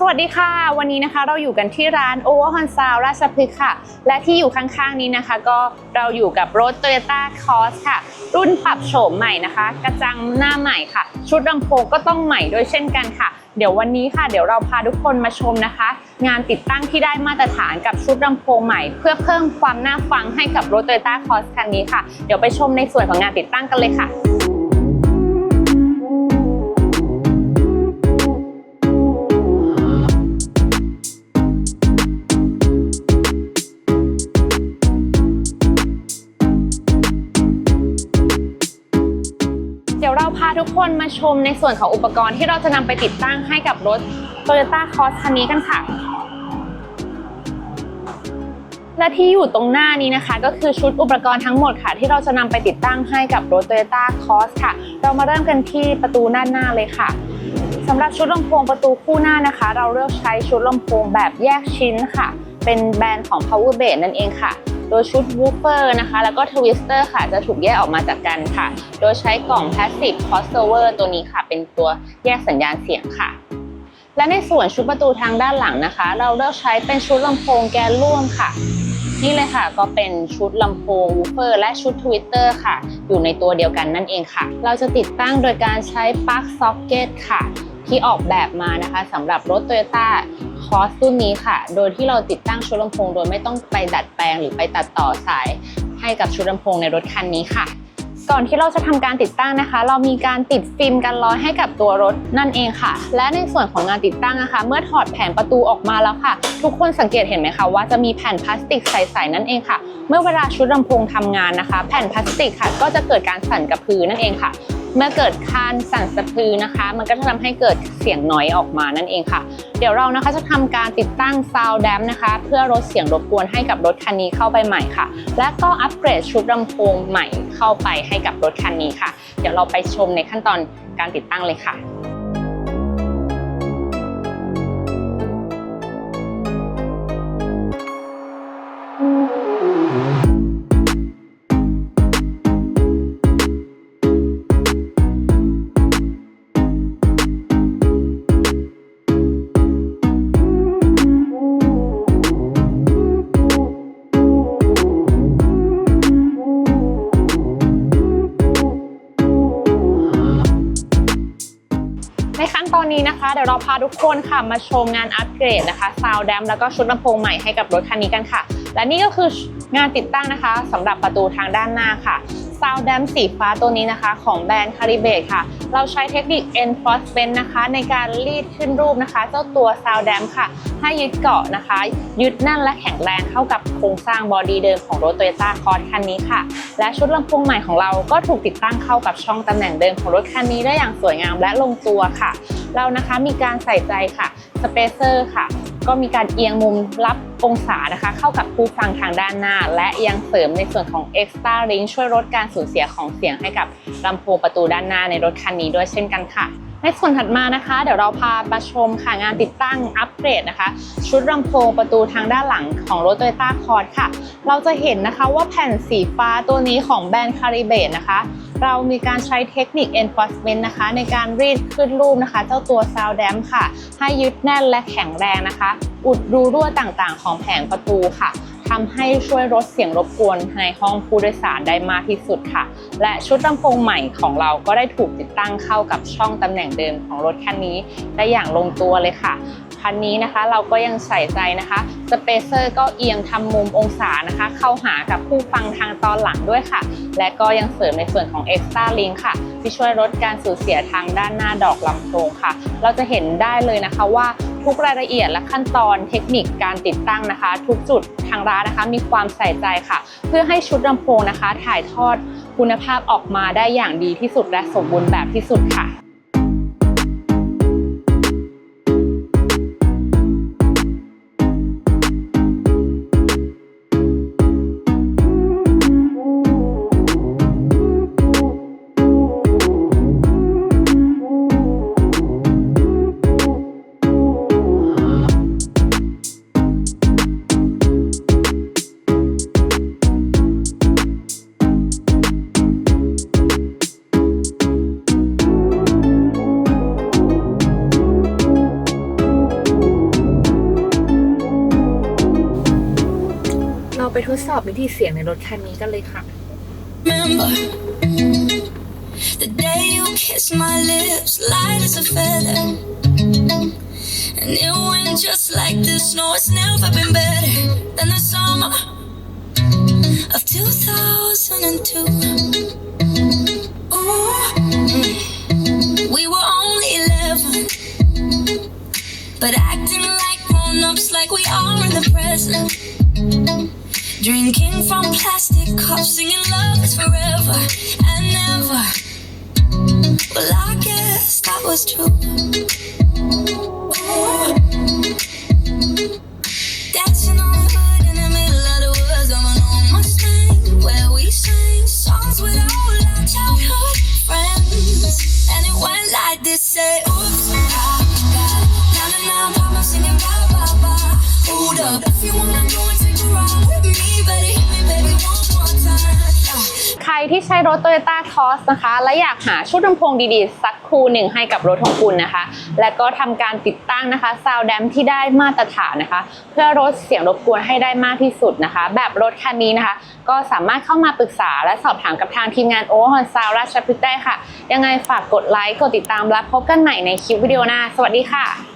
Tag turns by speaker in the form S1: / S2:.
S1: สวัสดีค่ะ วันนี้นะคะเราอยู่กันที่ร้าน Over h o n s a l ราชพฤกษ์ค่ะ และที่อยู่ข้างๆนี้นะคะ ก็เราอยู่กับรถ Toyota Cross ค่ะ รุ่นปรับโฉมใหม่นะคะ กระจังหน้าใหม่ค่ะ ชุดลำโพงก็ต้องใหม่ด้วยเช่นกันค่ะ เดี๋ยววันนี้ค่ะ เดี๋ยวเราพาทุกคนมาชมนะคะ งานติดตั้งที่ได้มาตรฐานกับชุดลำโพงใหม่ เพื่อเพิ่มความน่าฟังให้กับรถ Toyota Cross คันนี้ค่ะ เดี๋ยวไปชมในส่วนของงานติดตั้งกันเลยค่ะ เราพาทุกคนมาชมในส่วนของอุปกรณ์ที่เราจะนำไปติดตั้งให้กับรถ Toyota Cross คันนี้กันค่ะ และที่อยู่ตรงหน้านี้นะคะ ก็คือชุดอุปกรณ์ทั้งหมดค่ะ ที่เราจะนำไปติดตั้งให้กับรถ Toyota Cross ค่ะ เรามาเริ่มกันที่ประตูด้านหน้าเลยค่ะสำหรับชุดลำโพงประตูคู่หน้านะคะ เราเลือกใช้ชุดลำโพงแบบแยกชิ้นค่ะ เป็นแบรนด์ของ Power b a s นั่นเองค่ะ โดยชุด woofer นะคะ แล้วก็ twister ค่ะจะถูกแยกออกมาจากกันค่ะ โดยใช้กล่อง passive crossover ตัวนี้ค่ะ เป็นตัวแยกสัญญาณเสียงค่ะ และในส่วนชุดประตูทางด้านหลังนะคะ เราเลือกใช้เป็นชุดลำโพงแกนร่วมค่ะนี่เลยค่ะก็เป็นชุดลำโพง woofer และชุด twitter ค่ะ อยู่ในตัวเดียวกันนั่นเองค่ะ เราจะติดตั้งโดยการใช้ปลั๊กซ็อกเก็ตค่ะ ที่ออกแบบมานะคะสำหรับรถ Toyota Cross รุ่นนี้ค่ะ โดยที่เราติดตั้งชุดลำโพงโดยไม่ต้องไปดัดแปลงหรือไปตัดต่อสายให้กับชุดลำโพงในรถคันนี้ค่ะ ก่อนที่เราจะทำการติดตั้งนะคะ เรามีการติดฟิล์มกันร้อยให้กับตัวรถนั่นเองค่ะ และในส่วนของงานติดตั้งนะคะ เมื่อถอดแผงประตูออกมาแล้วค่ะ ทุกคนสังเกตเห็นไหมคะว่าจะมีแผ่นพลาสติกใสๆนั่นเองค่ะ เมื่อเวลาชุดลำโพงทำงานนะคะ แผ่นพลาสติกค่ะ ก็จะเกิดการสั่นกระพือนั่นเองค่ะ เมื่อเกิดคานสั่นสะพือนะคะ มันก็จะทำให้เกิดเสียงน้อยออกมานั่นเองค่ะ เดี๋ยวเรานะคะจะทำการติดตั้งซาวด์แดมนะคะ เพื่อลดเสียงรบกวนให้กับรถคันนี้เข้าไปใหม่ค่ะ และก็อัปเกรดชุดลำโพงใหม่เข้าไปให้กับรถคันนี้ค่ะ เดี๋ยวเราไปชมในขั้นตอนการติดตั้งเลยค่ะ นี้นะคะเดี๋ยวเราพาทุกคนค่ะมาชมงานอัปเกรดนะคะซาวด์แดมแล้วก็ชุดลำโพงใหม่ให้กับรถคันนี้กันค่ะ และนี่ก็คืองานติดตั้งนะคะสำหรับประตูทางด้านหน้าค่ะซาวด์แดมสีฟ้าตัวนี้นะคะ ของแบรนด์คาริเบตค่ะ เราใช้เทคนิค enforcement นะคะ ในการรีดขึ้นรูปนะคะ เจ้าตัวซาวด์แดมค่ะ ให้ยึดเกาะนะคะ ยึดแน่นและแข็งแรงเข้ากับโครงสร้างบอดี้เดิมของรถ Toyota Cross คันนี้ค่ะ และชุดลำโพงใหม่ของเราก็ถูกติดตั้งเข้ากับช่องตำแหน่งเดิมของรถคันนี้ได้อย่างสวยงามและลงตัวค่ะ เรานะคะมีการใส่ใจค่ะสเปเซอร์ค่ะ ก็มีการเอียงมุมรับองศานะคะ เข้ากับผู้ฟังทางด้านหน้า และยังเสริมในส่วนของ Extra Ring ช่วยลดการสูญเสียของเสียงให้กับลำโพงประตูด้านหน้าในรถคันนี้ด้วยเช่นกันค่ะในส่วนถัดมานะคะ เดี๋ยวเราพามาชมค่ะงานติดตั้งอัปเกรดนะคะ ชุดลำโพงประตูทางด้านหลังของรถ Toyota Cross ค่ะ เราจะเห็นนะคะว่าแผ่นสีฟ้าตัวนี้ของแบรนด์คาริเบตนะคะ เรามีการใช้เทคนิค enforcement นะคะ ในการรีดขึ้นรูปนะคะ เจ้าตัว sound dam ค่ะ ให้ยึดแน่นและแข็งแรงนะคะ อุดรูรั่วต่างๆ ของแผงประตูค่ะทำให้ช่วยลดเสียงรบกวนในห้องผู้โดยสารได้มากที่สุดค่ะ และชุดลำโพงใหม่ของเราก็ได้ถูกติดตั้งเข้ากับช่องตำแหน่งเดิมของรถคันนี้ ได้อย่างลงตัวเลยค่ะ คันนี้นะคะ เราก็ยังใส่ใจนะคะสเปเซอร์ก็เอียงทำมุมองศานะคะ เข้าหากับผู้ฟังทางตอนหลังด้วยค่ะ และก็ยังเสริมในส่วนของ Extra Link ค่ะ ที่ช่วยลดการสูญเสียทางด้านหน้าดอกลำโพงค่ะ เราจะเห็นได้เลยนะคะว่าทุกรายละเอียดและขั้นตอนเทคนิคการติดตั้งนะคะ ทุกจุดทางร้านนะคะ มีความใส่ใจค่ะ เพื่อให้ชุดลำโพงนะคะ ถ่ายทอดคุณภาพออกมาได้อย่างดีที่สุดและสมบูรณ์แบบที่สุดค่ะ ไปทดสอบวิธีเสียงในรถคันนี้กันเลยค่ะ
S2: remember the day you kissed my lips, light as a feather. And it went just like this. No, it's never been better than the summer of 2002. Ooh. We were only 11, but acting like grown ups, like we are in the present. Drinking from plastic cups, singing love is forever and never. Well, I guess that was true. Dancing on the hood in the middle of the woods of an old Mustang, where we sang songs with all our childhood friends. And it went like this: say, Oops, I got now and now, Papa singing ba ba ba. Hold up, if you wanna go
S1: รที่ใช้รถ Toyota c o s นะคะ และอยากหาชุดลำโพงดีๆ สักคู่หนึ่งให้กับรถของคุณนะคะ และก็ทำการติดตั้งนะคะซาวด์แดมที่ได้มาตรฐานนะคะ เพื่อลดเสียงรบกวนให้ได้มากที่สุดนะคะ แบบรถคันนี้นะคะ ก็สามารถเข้ามาปรึกษาและสอบถามกับทางทีมงานโอเวอร์ฮอนซาวราชพฤกษ์ได้ค่ะ ยังไงฝากกดไลค์กดติดตามและพบกันใหม่ในคลิปวิดีโอหน้า สวัสดีค่ะ